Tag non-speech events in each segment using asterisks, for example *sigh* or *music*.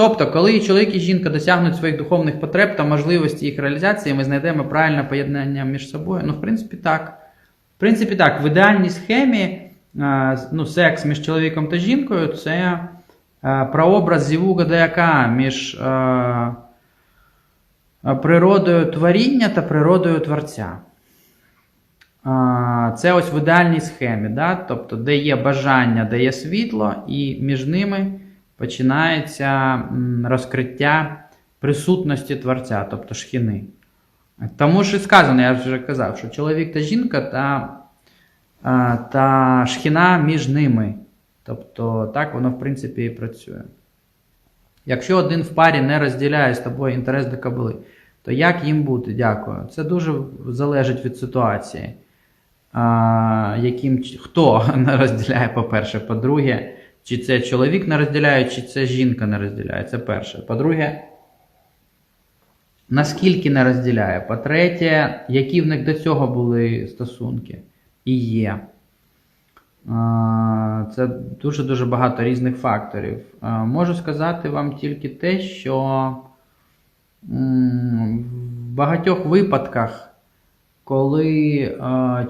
Тобто, коли чоловік і жінка досягнуть своїх духовних потреб та можливості їх реалізації, ми знайдемо правильне поєднання між собою. Ну, в принципі, так. В принципі, так, в ідеальній схемі ну, секс між чоловіком та жінкою це прообраз зівуга даяка між природою творіння та природою творця. Це ось в ідеальній схемі, да? тобто, де є бажання, де є світло, і між ними починається розкриття присутності творця, тобто шхіни. Тому і сказано, я вже казав, що чоловік та жінка та, та шхіна між ними. Тобто, так воно, в принципі, і працює. Якщо один в парі не розділяє з тобою інтерес до кабели, то як їм бути? Дякую. Це дуже залежить від ситуації. Яким, хто *laughs* не розділяє, по-перше. По-друге, чи це чоловік не розділяє, чи це жінка не розділяє. Це перше. По-друге, наскільки не розділяє. По-третє, які в них до цього були стосунки і є. Це дуже-дуже багато різних факторів. Можу сказати вам тільки те, що в багатьох випадках, коли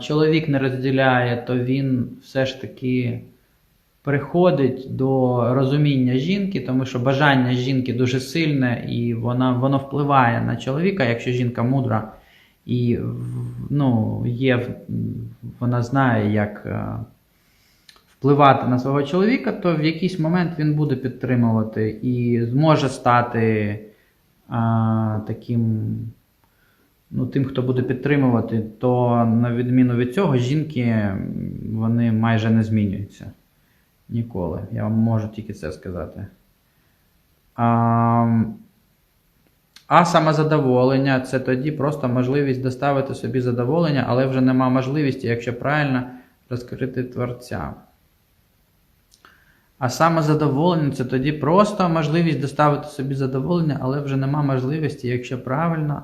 чоловік не розділяє, то він все ж таки приходить до розуміння жінки, тому що бажання жінки дуже сильне і вона, воно впливає на чоловіка, якщо жінка мудра і ну, є, вона знає, як е, впливати на свого чоловіка, то в якийсь момент він буде підтримувати і зможе стати а, таким, ну, тим, хто буде підтримувати, то на відміну від цього, жінки вони майже не змінюються ніколи. Я вам можу тільки це сказати. А, а самозадоволення це тоді просто можливість доставити собі задоволення, але вже нема можливості, якщо правильно розкрити творця. А самозадоволення це тоді просто можливість доставити собі задоволення, але вже нема можливості, якщо правильно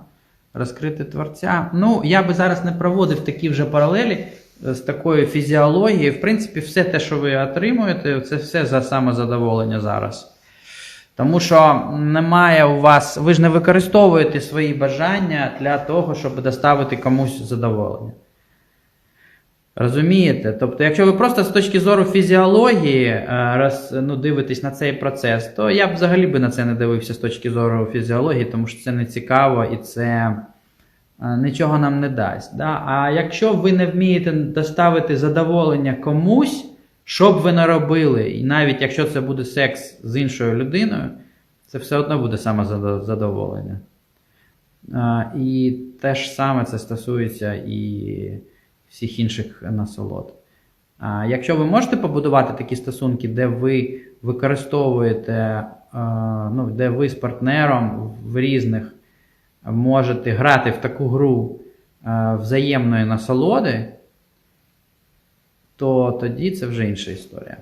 розкрити творця. Ну, я би зараз не проводив такі вже паралелі з такою фізіологією. В принципі, все те, що ви отримуєте, це все за самозадоволення зараз. Тому що немає у вас, ви ж не використовуєте свої бажання для того, щоб доставити комусь задоволення. Розумієте? Тобто, якщо ви просто з точки зору фізіології е, роз, ну, дивитесь на цей процес, то я б взагалі би на це не дивився з точки зору фізіології, тому що це не цікаво і це нічого нам не дасть. Да? А якщо ви не вмієте доставити задоволення комусь, що б ви не робили, і навіть якщо це буде секс з іншою людиною, це все одно буде самозадоволення. А, І те ж саме це стосується і всіх інших насолод. А, Якщо ви можете побудувати такі стосунки, де ви використовуєте, ну, де ви з партнером в різних можете грати в таку гру взаємної насолоди, то тоді це вже інша історія.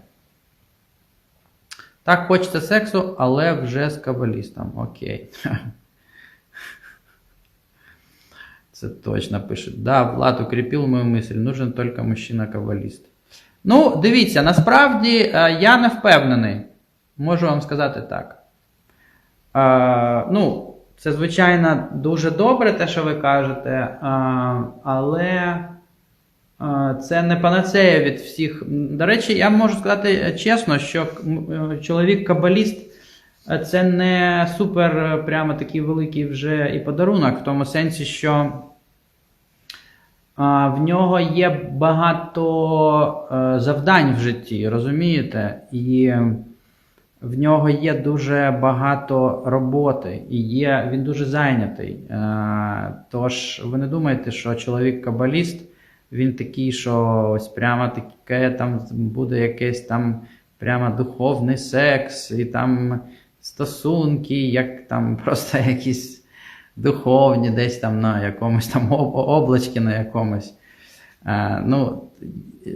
Так, хочеться сексу, але вже з кабалістом. Окей. *laughs* Це точно пишуть. Да, Влад укріпив мою мисль, нужен тільки мужчина-кабаліст. Ну, дивіться, насправді е, я не впевнений. Можу вам сказати так. Е, ну, це, звичайно, дуже добре, те, що ви кажете, е, але е, це не панацея від всіх. До речі, я можу сказати чесно, що е, чоловік-кабаліст це не супер прямо такий великий вже і подарунок, в тому сенсі, що в нього є багато завдань в житті, розумієте? І в нього є дуже багато роботи, і є, він дуже зайнятий. Е, тож ви не думаєте, що чоловік-кабаліст, він такий, що ось прямо таке там буде якесь там прямо духовний секс, і там стосунки, як там *laughs* просто якісь духовні, десь там на якомусь там об- облачці на якомусь. Ну, е,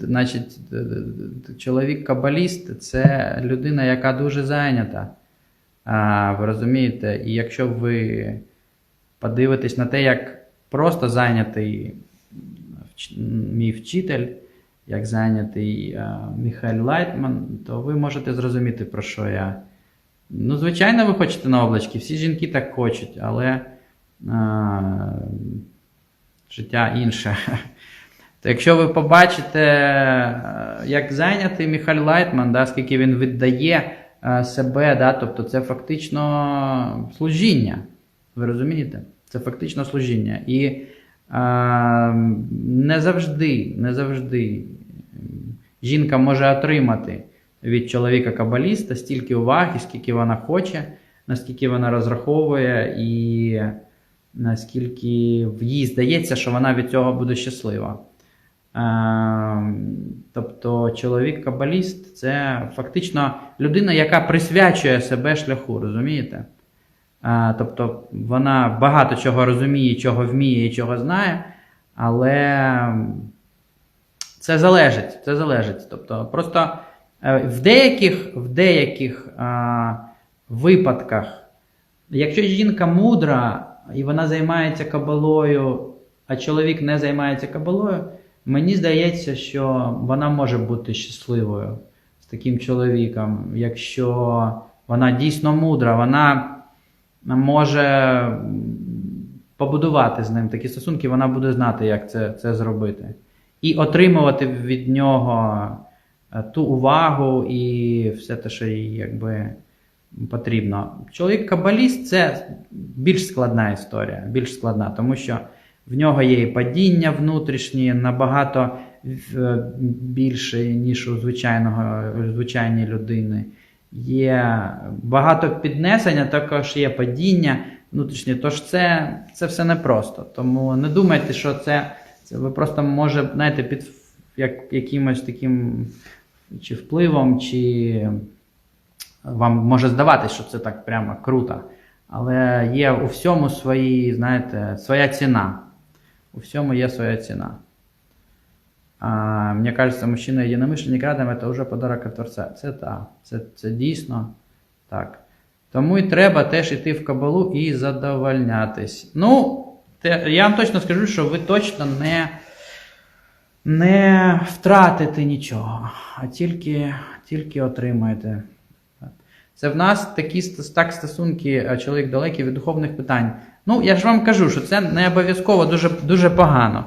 значить, д- чоловік-кабаліст це людина, яка дуже зайнята. Ви розумієте? І якщо ви подивитесь на те, як просто зайнятий мій вчитель, як зайнятий Міхайль Лайтман, то ви можете зрозуміти, про що я Ну, звичайно, ви хочете на облачки, всі жінки так хочуть, але життя інше. То якщо ви побачите, е, як зайнятий Міхаль Лайтман, да, скільки він віддає е, себе, да, тобто це фактично служіння. Ви розумієте? Це фактично служіння. І е, не завжди, не завжди жінка може отримати від чоловіка кабаліста стільки уваги, скільки вона хоче, наскільки вона розраховує, і наскільки їй здається, що вона від цього буде щаслива. Е, Тобто чоловік кабаліст це фактично людина, яка присвячує себе шляху, розумієте? Е, Тобто вона багато чого розуміє, чого вміє і чого знає, але це залежить. Це залежить. Тобто, просто е, в деяких, в деяких а, випадках, якщо жінка мудра і вона займається кабалою, а чоловік не займається кабалою, мені здається, що вона може бути щасливою з таким чоловіком, якщо вона дійсно мудра, вона може побудувати з ним такі стосунки, вона буде знати, як це, це зробити. І отримувати від нього е, ту увагу і все те, що їй якби потрібно. Чоловік кабаліст це більш складна історія, більш складна, тому що в нього є і падіння внутрішні набагато е, більше, ніж у звичайного, у звичайній людини. Є багато піднесення, також є падіння внутрішнє. Тож це, це все непросто. Тому не думайте, що це, це ви просто може, знаєте, під як, якимось таким чи впливом, чи вам може здаватися, що це так прямо круто. Але є у всьому свої, знаєте, своя ціна. У всьому є своя ціна. А, мне кажется, мужчина единомышленник рядом это уже подарок від Творця. Це так, це, це дійсно так. Тому і треба теж йти в кабалу і задовольнятись. Ну, те, я вам точно скажу, що ви точно не, не втратите нічого, а тільки, тільки отримаєте. Це в нас такі так стосунки, а чоловік далекий від духовних питань. Ну, я ж вам кажу, що це не обов'язково дуже, дуже погано.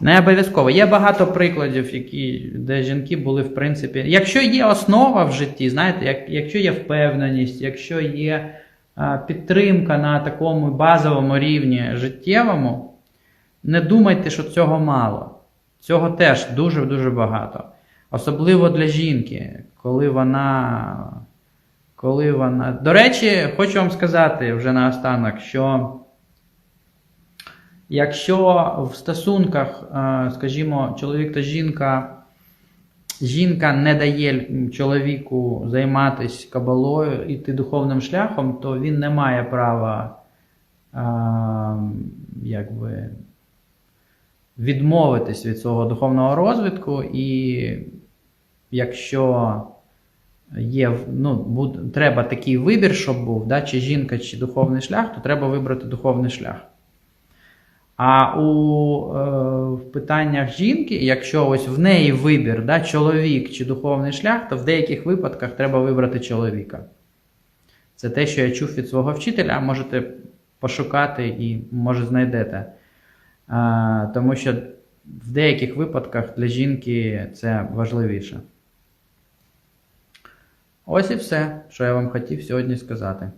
Не обов'язково. Є багато прикладів, які, де жінки були, в принципі. Якщо є основа в житті, знаєте, як, якщо є впевненість, якщо є а, підтримка на такому базовому рівні життєвому, не думайте, що цього мало. Цього теж дуже-дуже багато. Особливо для жінки, коли вона. Коли вона. До речі, хочу вам сказати вже наостанок, що якщо в стосунках, е, скажімо, чоловік та жінка, жінка не дає чоловіку займатися кабалою, іти духовним шляхом, то він не має права е, якби, відмовитись від свого духовного розвитку, і якщо є, ну, буд, треба такий вибір, щоб був, да, чи жінка, чи духовний шлях, то треба вибрати духовний шлях. А у е, в питаннях жінки, якщо ось в неї вибір, да, чоловік чи духовний шлях, то в деяких випадках треба вибрати чоловіка. Це те, що я чув від свого вчителя, можете пошукати і, може, знайдете. Е, тому що в деяких випадках для жінки це важливіше. Ось і все, що я вам хотів сьогодні сказати.